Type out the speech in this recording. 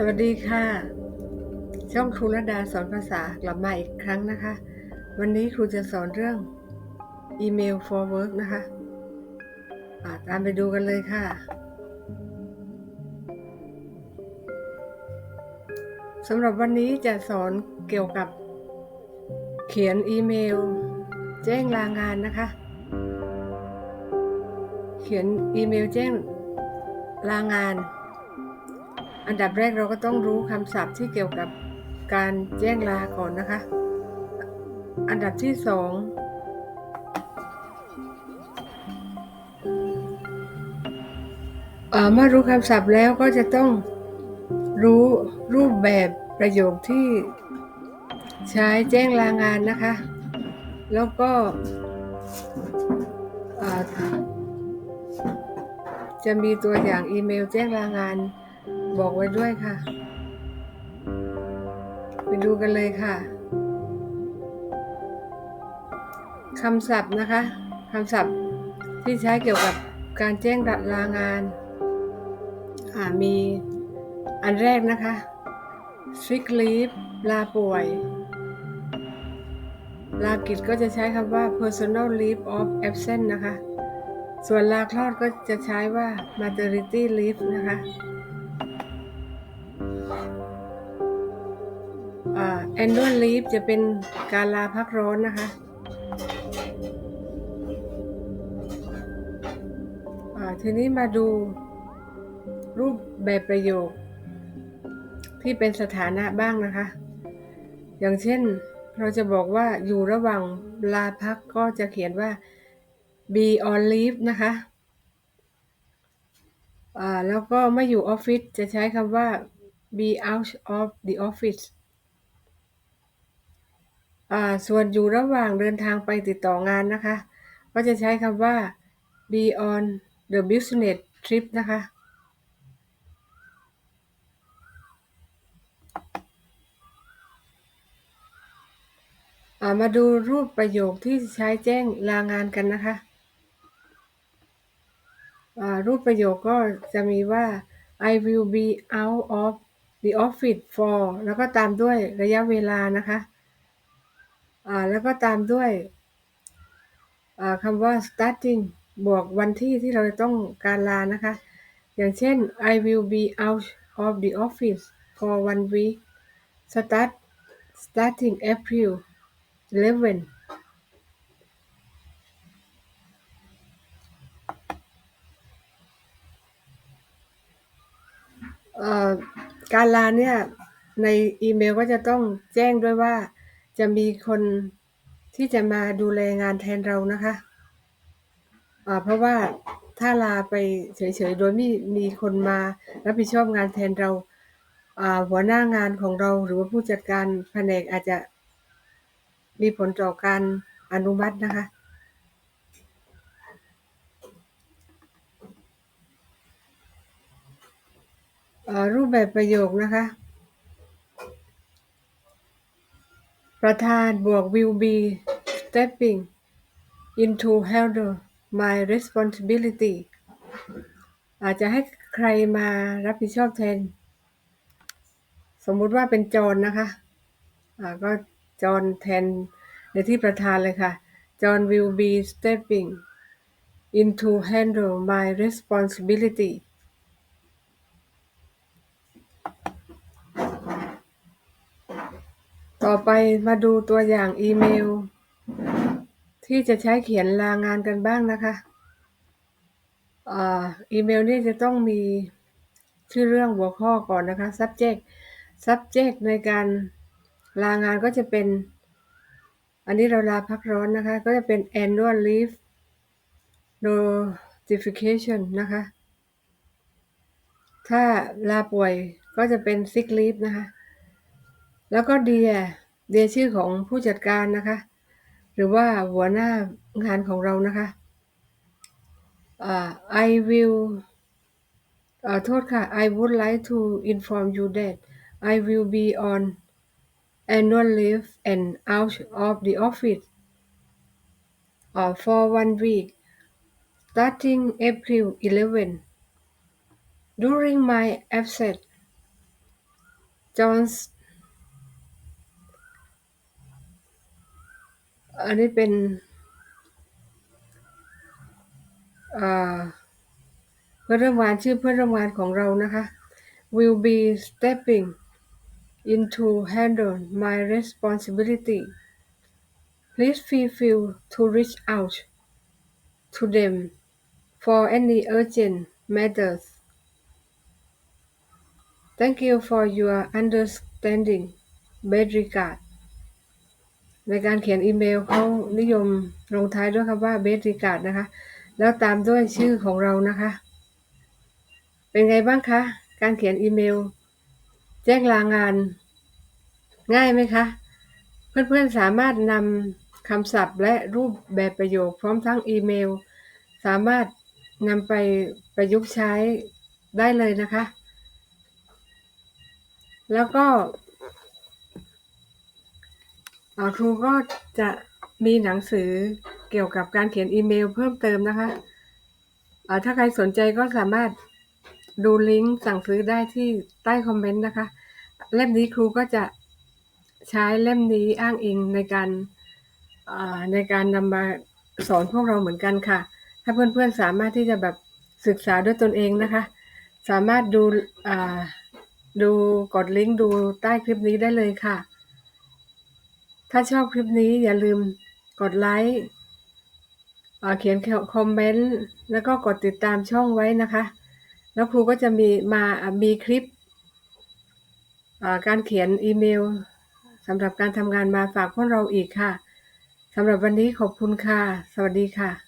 สวัสดีค่ะ ช่องครูรดาสอนภาษากลับมาอีกครั้งนะคะ วันนี้ครูจะสอนเรื่องอีเมล for work นะคะะตามไปดูกันเลยค่ะสำหรับวันนี้จะสอนเกี่ยวกับเขียนอีเมล แจ้งลางานนะคะ เขียนอีเมลแจ้งลางาน อันดับแรกเราก็ต้องรู้คำศัพท์ที่เกี่ยวกับการแจ้งลาก่อนนะคะ อันดับที่สองเมื่อรู้คำศัพท์แล้วก็จะต้องรู้รูปแบบประโยคที่ใช้แจ้งลางานนะคะ แล้วก็จะมีตัวอย่างอีเมลแจ้งลางาน บอกไว้ด้วยค่ะ ไปดูกันเลยค่ะคำศัพท์นะคะคำศัพท์ที่ใช้เกี่ยวกับการแจ้งลางานมีอันแรกนะคะ sick leave ลาป่วย ลากิจก็จะใช้คำว่า personal leave of absence นะคะ ส่วนลาคลอดก็จะใช้ว่า maternity leave นะคะ annual leave จะเป็นการลาพักร้อนนะคะทีนี้มาดูรูปแบบประโยค ที่เป็นสถานะบ้างนะคะ อย่างเช่นเราจะบอกว่าอยู่ระหว่างลาพักก็จะเขียนว่า be on leave นะคะแล้วก็ไม่อยู่ออฟฟิศจะใช้คำว่า be out of the office ส่วนอยู่ระหว่างเดินทางไปติดต่องานนะคะ ก็จะใช้คำว่า be on the business trip นะคะมาดูรูปประโยคที่ใช้แจ้งลางานกันนะคะรูปประโยคก็จะมีว่า I will be out of the office for แล้วก็ตามด้วยระยะเวลานะคะ แล้วก็ตามด้วยคำว่า starting บวกวันที่ที่เราจะต้องการลานะคะ อย่างเช่น I will be out of the office for one week start starting April 11การลาเนี่ย ในอีเมลก็จะต้องแจ้งด้วยว่า จะมีคนที่จะมาดูแลงานแทนเรานะคะเพราะว่าถ้าลาไปเฉยๆ โดยไม่มีคนมารับผิดชอบงานแทนเราหัวหน้างานของเราหรือว่าผู้จัดการแผนกอาจจะมีผลต่อการอนุมัตินะคะ รูปแบบประโยคนะคะ ประธานบวก will be stepping into handle my responsibility อาจจะให้ใครมารับผิดชอบแทน สมมุติว่าเป็นจอนนะคะะก็จอนแทนในที่ประธานเลยค่ะ John will be stepping into handle my responsibility ต่อไปมาดูตัวอย่างอีเมล ที่จะใช้เขียนลางานกันบ้างนะคะอีเมลนี่จะต้องมีชื่อเรื่องหัวข้อก่อนนะคะ subject subject ในการลางานก็จะเป็น อันนี้เราลาพักร้อนนะคะ ก็จะเป็น annual leave notification นะคะ ถ้าลาป่วยก็จะเป็น sick leave นะคะ แล้วก็เดีย เดียชื่อของผู้จัดการนะคะ หรือว่าหัวหน้างานของเรานะคะ uh, I will โทษค่ะ I would like to inform you that I will be on annual leave and out of the office uh, for one week starting April 11 during my absence John's อันนี้เป็นอ่าเพื่อนร่วมงานชื่อเพื่อนร่วมงานของเรานะคะ will be stepping into handle my responsibility please feel free to reach out to them for any urgent matters thank you for your understanding best regard ในการเขียนอีเมลเขานิยมลงท้ายด้วยคำว่า best regard นะคะ แล้วตามด้วยชื่อของเรานะคะ เป็นไงบ้างคะ การเขียนอีเมล แจ้งลางาน ง่ายไหมคะ เพื่อนๆสามารถนำคำศัพท์และรูปแบบประโยคพร้อมทั้งอีเมล สามารถนำไปประยุกต์ใช้ได้เลยนะคะ แล้วก็ ครูก็จะมีหนังสือเกี่ยวกับการเขียนอีเมลเพิ่มเติมนะคะถ้าใครสนใจก็สามารถดูลิงก์สั่งซื้อได้ที่ใต้คอมเมนต์นะคะ เล่มนี้ครูก็จะใช้เล่มนี้อ้างอิงในการในการนำมาสอนพวกเราเหมือนกันค่ะ ถ้าเพื่อนๆสามารถที่จะแบบศึกษาด้วยตนเองนะคะ สามารถดูดูกดลิงก์ดูใต้คลิปนี้ได้เลยค่ะ ถ้าชอบคลิปนี้อย่าลืมกดไลค์เขียนคอมเมนต์ แล้วก็กดติดตามช่องไว้นะคะ แล้วครูก็จะมีมามีคลิป การเขียนอีเมลสำหรับการทำงานมาฝากพวกเราอีกค่ะสำหรับวันนี้ขอบคุณค่ะ สวัสดีค่ะ